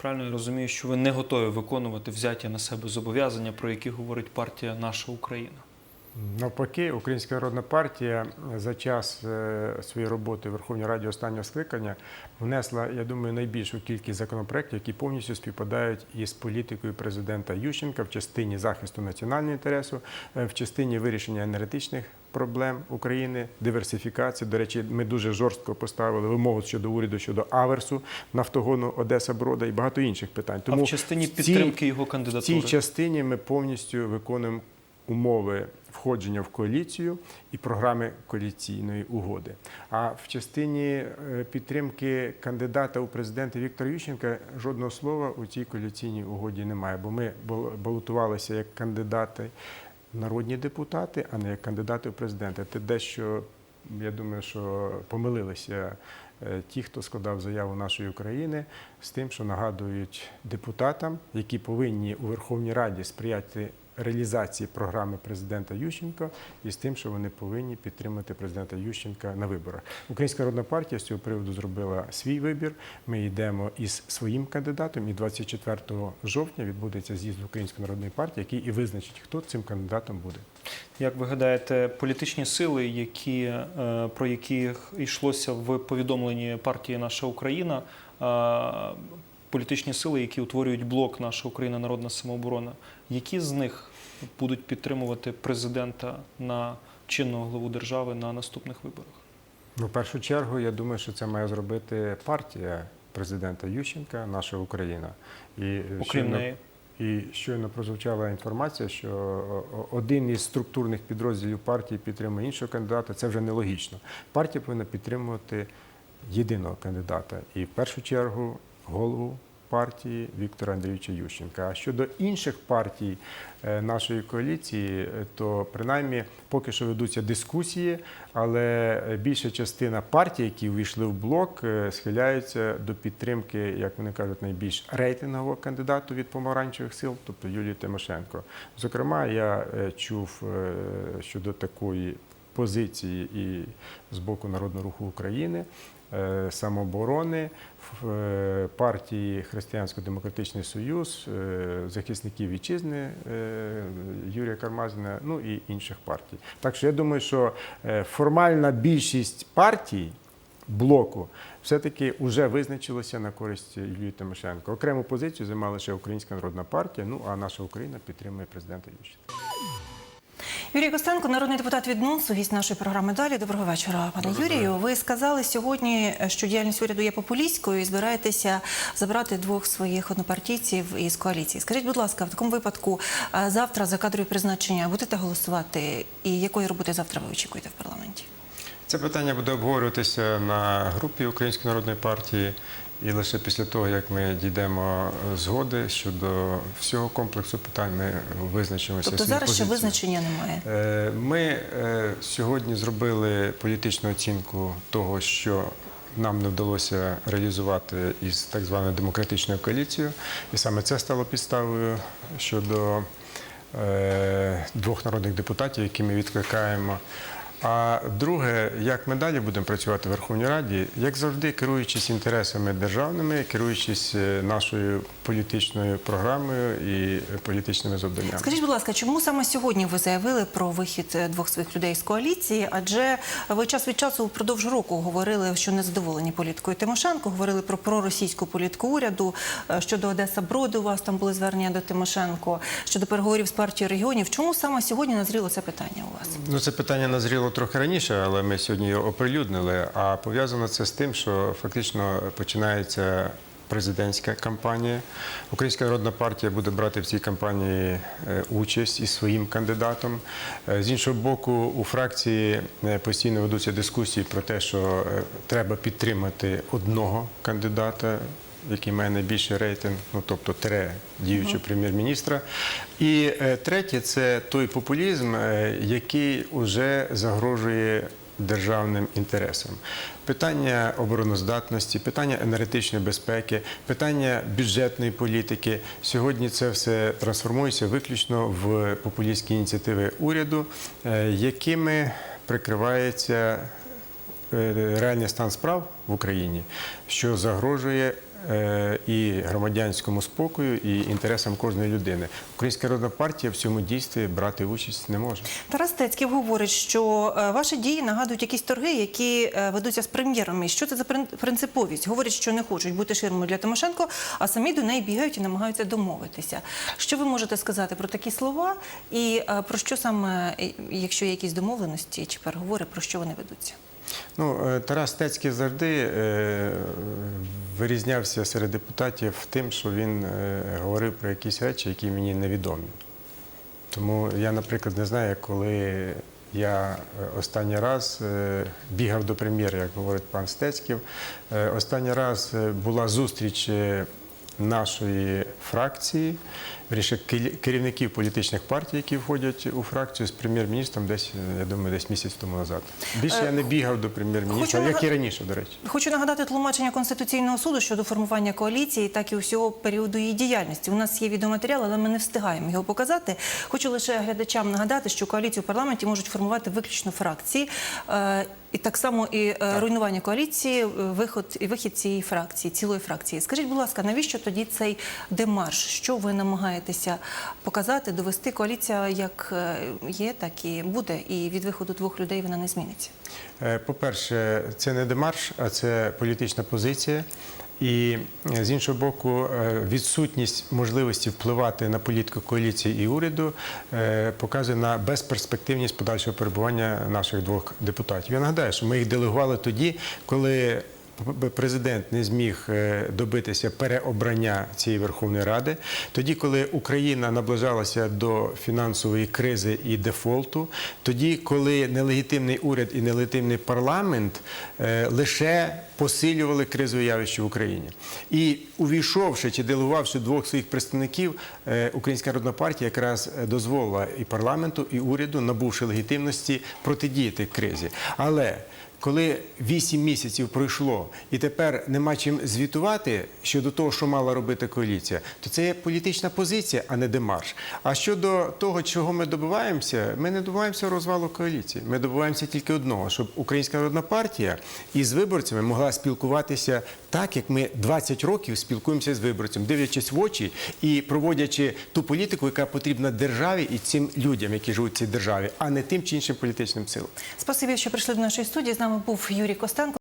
правильно я розумію, що ви не готові виконувати взяті на себе зобов'язання, про які говорить партія Наша Україна? Навпаки, Українська народна партія за час е, своєї роботи в Верховній Раді останнього скликання внесла, я думаю, найбільшу кількість законопроєктів, які повністю співпадають із політикою президента Ющенка в частині захисту національного інтересу, е, в частині вирішення енергетичних проблем України, диверсифікації. До речі, ми дуже жорстко поставили вимогу щодо уряду щодо аверсу нафтогону Одеса Брода і багато інших питань. а в частині в цій- підтримки його в цій частині ми повністю виконуємо умови входження в коаліцію і програми коаліційної угоди. А в частині е, підтримки кандидата у президенти Віктора Ющенка жодного слова у цій коаліційній угоді немає, бо ми бал- балотувалися як кандидати народні депутати, а не як кандидати у президенти. Це дещо, я думаю, що помилилися е, ті, хто складав заяву нашої України, з тим, що нагадують депутатам, які повинні у Верховній Раді сприяти реалізації програми президента Ющенка, і з тим, що вони повинні підтримати президента Ющенка на виборах. Українська народна партія з цього приводу зробила свій вибір. Ми йдемо із своїм кандидатом, і 24 жовтня відбудеться з'їзд Української народної партії, який і визначить, хто цим кандидатом буде. Як ви гадаєте, політичні сили, які, е, про які йшлося в повідомленні партії Наша Україна, е, політичні сили, які утворюють блок Наша Україна Народна самооборона, які з них будуть підтримувати президента на чинного главу держави на наступних виборах? Ну, в першу чергу, я думаю, що це має зробити партія президента Ющенка, наша Україна. І Окрім неї, І щойно прозвучала інформація, що один із структурних підрозділів партії підтримує іншого кандидата. Це вже нелогічно. Партія повинна підтримувати єдиного кандидата. І в першу чергу голову партії Віктора Андрійовича Ющенка. А щодо інших партій е, нашої коаліції, е, то принаймні поки що ведуться дискусії, але е, більша частина партій, які увійшли в блок, схиляються до підтримки, як вони кажуть, найбільш рейтингового кандидату від помаранчевих сил, тобто Юлії Тимошенко. Зокрема, я чув щодо такої позиції і з боку Народного руху України. Е, Самооборони е, партії Християнсько-демократичний союз, е, захисників вітчизни Юрія Кармазіна, ну і інших партій. Так що я думаю, що формальна більшість партій блоку все-таки вже визначилося на користь Юлії Тимошенко. Окрему позицію займала ще Українська народна партія. Ну а наша Україна підтримує президента Ющенка. Юрій Костенко, народний депутат від НУНСу, гість нашої програми далі. Доброго вечора, пане Юрію. Ви сказали сьогодні, що діяльність уряду є популістською і збираєтеся забрати двох своїх однопартійців із коаліції. Скажіть, будь ласка, в такому випадку завтра за кадрові призначення будете голосувати? І якої роботи завтра ви очікуєте в парламенті? Це питання буде обговорюватися на групі Української народної партії, і лише після того, як ми дійдемо згоди щодо всього комплексу питань, ми визначимося. Тобто зараз ще визначення немає. Е, Ми е, сьогодні зробили політичну оцінку того, що нам не вдалося реалізувати із так званою демократичною коаліцією, і саме це стало підставою щодо е, двох народних депутатів, які ми відкликаємо. А друге, як ми далі будемо працювати в Верховній Раді, як завжди, керуючись інтересами державними, керуючись е, нашою політичною програмою і політичними завданнями. Скажіть, будь ласка, чому саме сьогодні ви заявили про вихід е, двох своїх людей з коаліції? Адже ви час від часу впродовж року говорили, що не задоволені політикою Тимошенко, говорили про проросійську політику уряду е, щодо Одеса Броду. У вас там були звернення до Тимошенко щодо переговорів з партією регіонів. Чому саме сьогодні назріло це питання у вас? Ну, це питання назріло трохи раніше, але ми сьогодні його оприлюднили. А пов'язано це з тим, що фактично починається президентська кампанія. Українська народна партія буде брати в цій кампанії е, участь із своїм кандидатом. Е, З іншого боку, у фракції е, постійно ведуться дискусії про те, що треба підтримати одного кандидата який має найбільший рейтинг, ну тобто тире діючого прем'єр-міністра. І е, третє це той популізм, е, який вже загрожує державним інтересам. Питання обороноздатності, питання енергетичної безпеки, питання бюджетної політики. Сьогодні це все трансформується виключно в популістські ініціативи уряду, е, якими прикривається реальний стан справ в Україні, що загрожує і громадянському спокою, і інтересам кожної людини. Українська народна партія в цьому дійстві брати участь не може. Тарас Тецьків говорить, що е, ваші дії нагадують якісь торги, які е, ведуться з прем'єром. І що це за прин- принциповість? Говорять, що не хочуть бути ширмою для Тимошенко, а самі до неї бігають і намагаються домовитися. Що ви можете сказати про такі слова? І е, про що саме, е, якщо є якісь домовленості чи переговори, про що вони ведуться? Ну, е, Тарас Тецький завжди е, вирізнявся серед депутатів тим, що він е, говорив про якісь речі, які мені невідомі. Тому я, наприклад, не знаю, коли я останній раз бігав до прем'єра, як говорить пан Стецьків. Останній раз була зустріч нашої фракції, вірніше, керівників політичних партій, які входять у фракцію з прем'єр-міністром десь, е, я думаю, десь місяць тому назад. Більше я не бігав до прем'єр-міністра, як і раніше, до речі. Хочу нагадати тлумачення Конституційного суду щодо формування коаліції, так і усього періоду її діяльності. У нас є відеоматеріал, але ми не встигаємо його показати. Хочу лише глядачам нагадати, що коаліцію в парламенті можуть формувати виключно фракції. Е, І так само і так. руйнування коаліції, е, виход і вихід цієї фракції, цілої фракції. Скажіть, будь ласка, навіщо тоді цей демарш? Що ви намагаєтеся показати, довести? Коаліція як е, є, так і буде. І від виходу двох людей вона не зміниться. Е, По-перше, це не демарш, а це політична позиція. І е, з іншого боку, е, відсутність можливості впливати на політику коаліції і уряду е, показує на безперспективність подальшого перебування наших двох депутатів. Я нагадаю, що ми їх делегували тоді, коли президент не зміг е, добитися переобрання цієї Верховної Ради. Тоді, коли Україна наближалася до фінансової кризи і дефолту, тоді, коли нелегітимний уряд і нелегітимний парламент е, лише посилювали кризове явище в Україні. І увійшовши чи делегувавши двох своїх представників, е, Українська народна партія якраз дозволила і парламенту, і уряду, набувши легітимності, протидіяти кризі. Але коли 8 місяців пройшло і тепер нема чим звітувати щодо того, що мала робити коаліція, то це є політична позиція, а не демарш. А щодо того, чого ми добиваємося, ми не добиваємося розвалу коаліції. Ми добиваємося тільки одного, щоб Українська народна партія із виборцями могла спілкуватися так, як ми 20 років спілкуємося з виборцем, дивлячись в очі і проводячи ту політику, яка потрібна державі і цим людям, які живуть в цій державі, а не тим чи іншим політичним силам. Спасибі, що прийшли до нашої студії. З нами був Юрій Костенко.